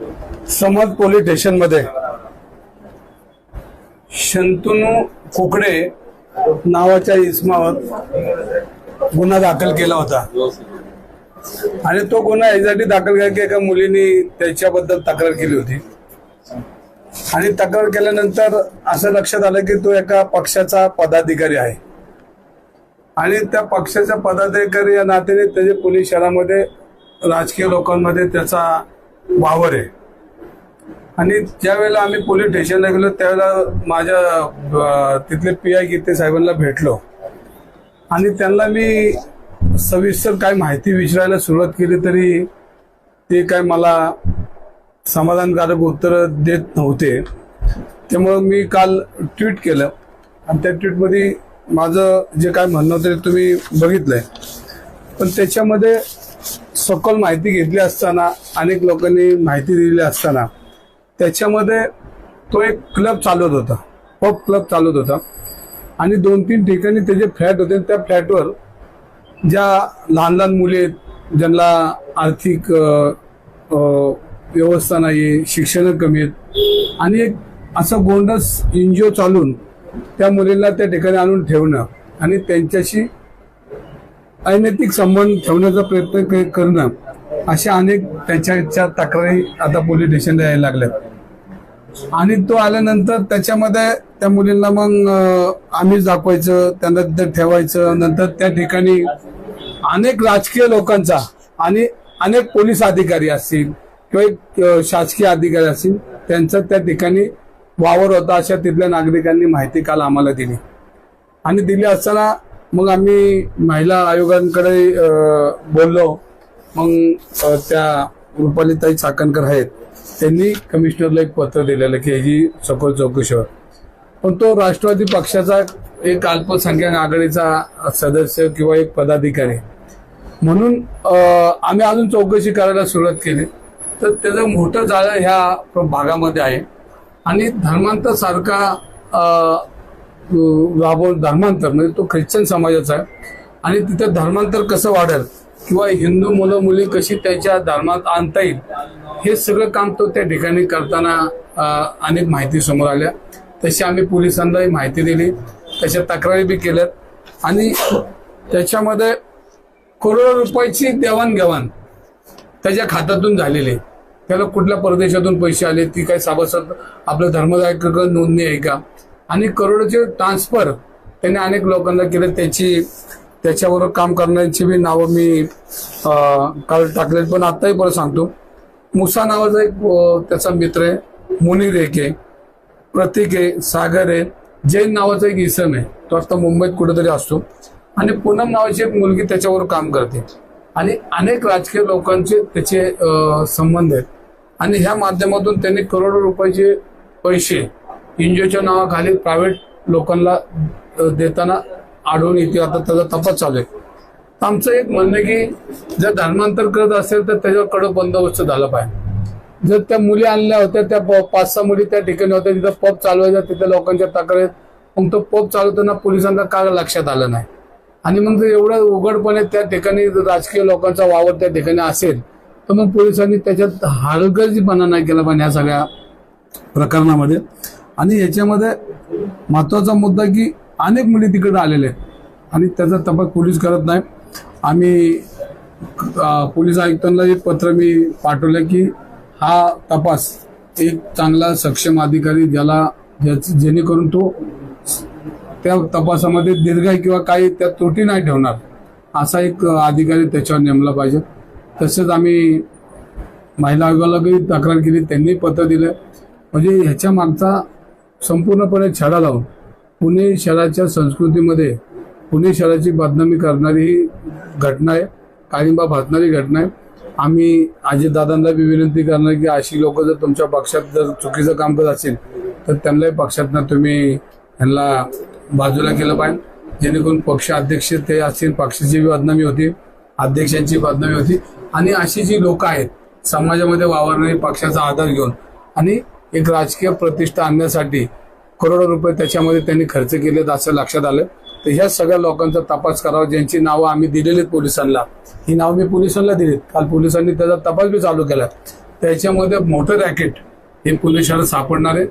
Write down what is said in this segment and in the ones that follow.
समज पोलीस स्टेशनमध्ये. शंतनू कोकडे नावाच्या इसमावर गुन्हा दाखल केला होता. आणि तो गुन्हा यासाठी दाखल केला की एका मुलीने त्याच्याबद्दल तक्रार केली होती. आणि तक्रार केल्यानंतर असं लक्षात आलं की तो एका पक्षाचा पदाधिकारी आहे. आणि त्या पक्षाच्या पदाधिकारी या नात्याने त्याचे पोलीस शहरामध्ये राजकीय लोकांमध्ये त्याचा वावर आहे. आणि ज्यावेळेला आम्ही पोलीस स्टेशनला गेलो त्यावेळेला माझ्या तिथले पी आय गीते साहेबांना भेटलो. आणि त्यांना मी सविस्तर काय माहिती विचारायला सुरुवात केली तरी ते काय मला समाधानकारक उत्तर देत नव्हते. त्यामुळं मी काल ट्विट केलं. आणि त्या ट्विटमध्ये माझं जे काय म्हणणं होतं ते तुम्ही बघितलंय. पण त्याच्यामध्ये सखोल माहिती घेतली असताना अनेक लोकांनी माहिती दिली असताना त्याच्यामध्ये तो एक क्लब चालवत होता. पब क्लब चालवत होता. आणि दोन तीन ठिकाणी त्याचे फ्लॅट होते त्या फ्लॅटवर ज्या लहान लहान मुले आहेत ज्यांना आर्थिक व्यवस्था नाही शिक्षण कमी आहेत आणि एक असा गोंडस एन जी ओ चालून त्या मुलींना त्या ठिकाणी आणून ठेवणं आणि त्यांच्याशी अनैतिक संबंध ठेवण्याचा प्रयत्न करणं अशा अनेक त्याच्या तक्रारी आता पोलीस स्टेशनला यायला लागल्यात. आणि तो आल्यानंतर त्याच्यामध्ये त्या मुलींना मग आम्ही आम्हीच दाखवायचं त्यांना तिथे ठेवायचं नंतर त्या ठिकाणी अनेक राजकीय लोकांचा आणि अनेक पोलीस अधिकारी असतील किंवा एक शासकीय अधिकारी असतील त्यांचा त्या ठिकाणी वावर होता अशा तिथल्या नागरिकांनी माहिती काल आम्हाला दिली. आणि दिली असताना मग आम्ही महिला आयोगांकडे बोललो. मग त्या रुपालीताई चाकणकर आहेत. त्यांनी कमिशनरला एक पत्र दिलेलं की ह्याची सखोल चौकशीवर. पण तो राष्ट्रवादी पक्षाचा एक अल्पसंख्याक आघाडीचा सदस्य किंवा एक पदाधिकारी. म्हणून आम्ही अजून चौकशी करायला सुरुवात केली. तर त्याचं मोठं जाळं ह्या भागामध्ये आहे. आणि धर्मांतर सारखा धर्मांतर म्हणजे तो ख्रिश्चन समाजाचा आहे. आणि तिथं धर्मांतर कसं वाढेल? किंवा हिंदू मुलं मुली कशी त्याच्या धर्मात आणता येईल? हे सगळं काम तो त्या ठिकाणी करताना अनेक माहिती समोर आल्या. तशी आम्ही पोलिसांनाही माहिती दिली. त्याच्या तक्रारी बी केल्यात. आणि त्याच्यामध्ये करोडो रुपयाची देवाणघेवाण त्याच्या खात्यातून झालेली आहे. त्याला कुठल्या परदेशातून पैसे आले ती काय सभासद आपलं धर्मदायक नोंदणी आहे का? आणि करोडोचे ट्रान्सफर त्यांनी अनेक लोकांना केले. त्याची त्याच्याबरोबर काम करण्याची बी नावं मी काल टाकले पण आत्ताही परत सांगतो. मुसा नावाचा एक त्याचा मित्र आहे. मुनीर एक आहे. प्रतीक आहे. सागर आहे. जैन नावाचा एक इसम आहे. तो आता मुंबईत कुठेतरी असतो. आणि पूनम नावाची एक मुलगी त्याच्यावर काम करते. आणि अनेक राजकीय लोकांचे त्याचे संबंध आहेत. आणि ह्या माध्यमातून त्यांनी करोडो रुपयाचे पैसे एनजीओच्या नावाखाली प्रायव्हेट लोकांना देताना आढळून येते. आता त्याचा तपास चालू आहे. तर आमचं एक म्हणणं आहे की जर धर्मांतर करत असेल तर त्याच्यावर कडक बंदोबस्त झाला पाहिजे. जर त्या मुली आणल्या होत्या त्या प- पाच सहा मुली त्या ठिकाणी होत्या तिथं पब चालवायचा तिथल्या लोकांच्या तक्रारीत मग तो पब चालवताना पोलिसांना का लक्षात आलं नाही? आणि मग एवढं उघडपणे त्या ठिकाणी राजकीय लोकांचा वावर त्या ठिकाणी असेल तर मग पोलिसांनी त्याच्यात हलगर्जीपणा नाही केला पाहिजे या सगळ्या प्रकरणामध्ये. आणि याच्यामध्ये महत्त्वाचा मुद्दा की अनेक मुली तिकडे आलेले आहेत. आणि त्याचा तपास पोलीस करत नाही आम्ही पोलीस आयुक्तांना एक पत्र मी पाठवलं की हा तपास एक चांगला सक्षम अधिकारी ज्याला ज्याची जेणेकरून तो त्या तपासामध्ये दीर्घ किंवा काही त्या त्रुटी नाही ठेवणार असा एक अधिकारी त्याच्यावर नेमला पाहिजे. तसेच आम्ही महिला आयोगालाही तक्रार केली त्यांनी पत्र दिलं. म्हणजे ह्याच्या मागचा संपूर्णपणे छडा लावून पुणे शहराच्या संस्कृतीमध्ये पुणे शहराची बदनामी करणारी ही घटना आहे काळिंबा भासणारी घटना आहे. आम्ही अजितदादांना बी विनंती करणार की अशी लोक जर तुमच्या पक्षात जर चुकीचं काम करत असेल तर त्यांनाही पक्षातनं तुम्ही ह्यांना बाजूला केलं पाहिजे. जेणेकरून पक्ष अध्यक्ष ते असतील पक्षाची बी बदनामी होती अध्यक्षांची बदनामी होती. आणि अशी जी लोक आहेत समाजामध्ये वावरणारी पक्षाचा आधार घेऊन आणि एक राजकीय प्रतिष्ठा आणण्यासाठी करोडो रुपये त्याच्यामध्ये त्यांनी खर्च केलेत असं लक्षात आलं. तर ह्या सगळ्या लोकांचा तपास करावा. ज्यांची नावं आम्ही दिलेली पोलिसांना. ही नावं मी पोलिसांना दिलीत. काल पोलिसांनी त्याचा तपास बी चालू केला. त्याच्यामध्ये मोठं रॅकेट हे पुणे शहरात सापडणार आहे.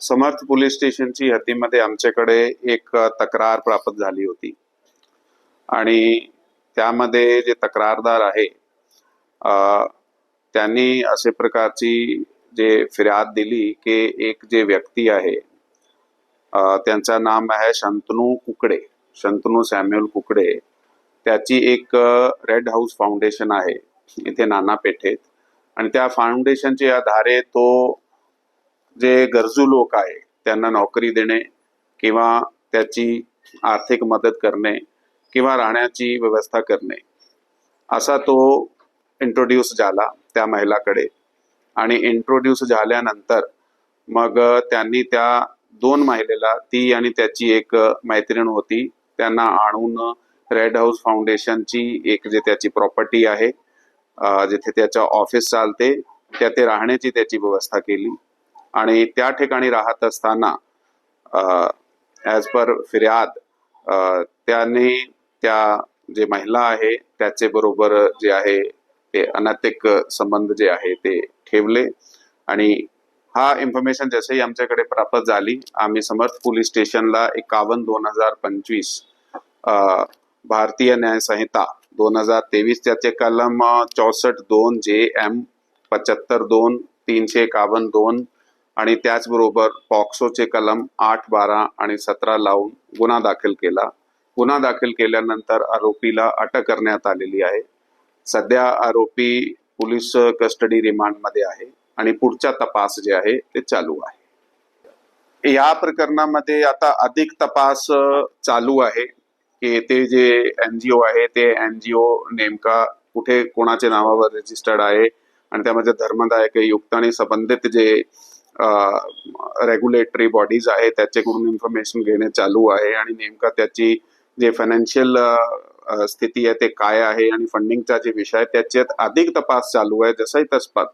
समर्थ पोलीस स्टेशनची हद्दीमध्ये आमच्याकडे एक तक्रार प्राप्त झाली होती. आणि त्यामध्ये जे तक्रारदार आहे त्यांनी असे प्रकारची जे फिर्याद दिली की एक जे व्यक्ती आहे त्यांचं नाम आहे शंतनू कुकडे शंतनू सॅम्युअल कुकडे. त्याची एक रेड हाऊस फाउंडेशन आहे इथे नाना पेठेत. आणि त्या फाउंडेशनच्या आधारे तो जे गरजू लोक आहे त्यांना नोकरी देणे किंवा त्याची आर्थिक मदत करणे किंवा राहण्याची व्यवस्था करणे असा तो इंट्रोड्यूस झाला त्या महिलाकडे. आणि इंट्रोड्यूस झाल्यानंतर मग त्यांनी त्या दोन महिलेला ती आणि त्याची एक मैत्रीण होती. त्यांना आणून रेड हाऊस फाउंडेशनची एक जे त्याची प्रॉपर्टी आहे जिथे त्याचं ऑफिस चालते त्या ते राहण्याची त्याची व्यवस्था केली. आणि त्या ठिकाणी राहत असताना ॲज पर फिर्याद त्याने त्या जे महिला आहे त्याचे बरोबर जे आहे ते अनैतिक संबंध जे आहे ते ठेवले. आणि हा इन्फॉर्मेशन जसंही आमच्याकडे प्राप्त झाली आम्ही समर्थ पोलीस स्टेशनला एकावन्न दोन हजार पंचवीस भारतीय न्याय संहिता दोन हजार तेवीस त्याचे कलम चौसष्ट दोन जे एम पचहत्तर दोन तीनशे एकावन्न दोन आणि त्याचबरोबर पॉक्सोचे कलम आठ बारा आणि सतरा लावून गुन्हा दाखल केला. गुन्हा दाखल केल्यानंतर आरोपीला अटक करण्यात आलेली आहे. सध्या आरोपी पोलीस कस्टडी रिमांडमध्ये आहे आणि पुढचा तपास जे आहे ते चालू आहे. या प्रकरणामध्ये आता अधिक तपास चालू आहे की ते जे एनजीओ आहे ते एनजीओ नेमका कुठे कोणाच्या नावावर रजिस्टर्ड आहे आणि त्यामध्ये धर्मदायक युक्त आणि संबंधित जे रेग्युलेटरी बॉडीज आहे त्याच्याकडून इन्फॉर्मेशन घेणे चालू आहे आणि नेमका त्याची जे फायनान्शियल स्थिती आहे ते काय आहे आणि फंडिंगचा जे विषय आहे त्याच्यात अधिक तपास चालू आहे. जसंही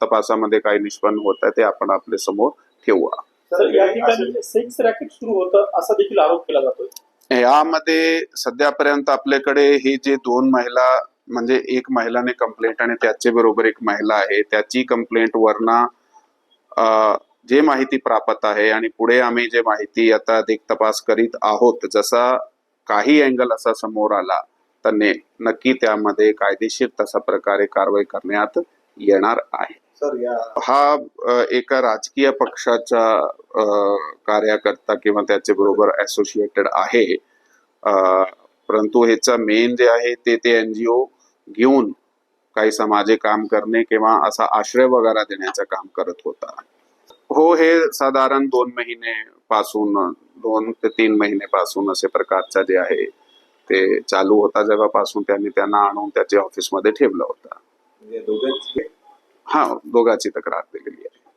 तपासामध्ये काही निष्पन्न होत आहे ते आपण आपल्यासमोर ठेवूया असा देखील आरोप केला जातोय. यामध्ये सध्यापर्यंत आपल्याकडे हे जे दोन महिला म्हणजे एक महिलाने कंप्लेंट आणि त्याचे बरोबर एक महिला आहे. त्याची कंप्लेंट वरना जे माहिती प्राप्त आहे आणि पुढे आम्ही जे माहिती आता अधिक तपास करीत आहोत जसा काही अँगल असा समोर आला तर ने नक्की त्यामध्ये कायदेशीर तसा प्रकारे कारवाई करण्यात येणार आहे. हा एका राजकीय पक्षाचा कार्यकर्ता किंवा त्याचे बरोबर असोसिएटेड आहे. परंतु ह्याचं मेन जे आहे ते ते एनजीओ घेऊन काही सामाजिक काम करणे किंवा असा आश्रय वगैरे देण्याचं काम करत होता. हो हे साधारण दोन महिने पासून दोन ते तीन महिने पासून असे प्रकारचा जे आहे ते चालू होता जेव्हापासून त्यांनी त्यांना आणून त्याच्या ऑफिसमध्ये ठेवलं होतं. म्हणजे हा दोघांची तक्रार दिलेली आहे.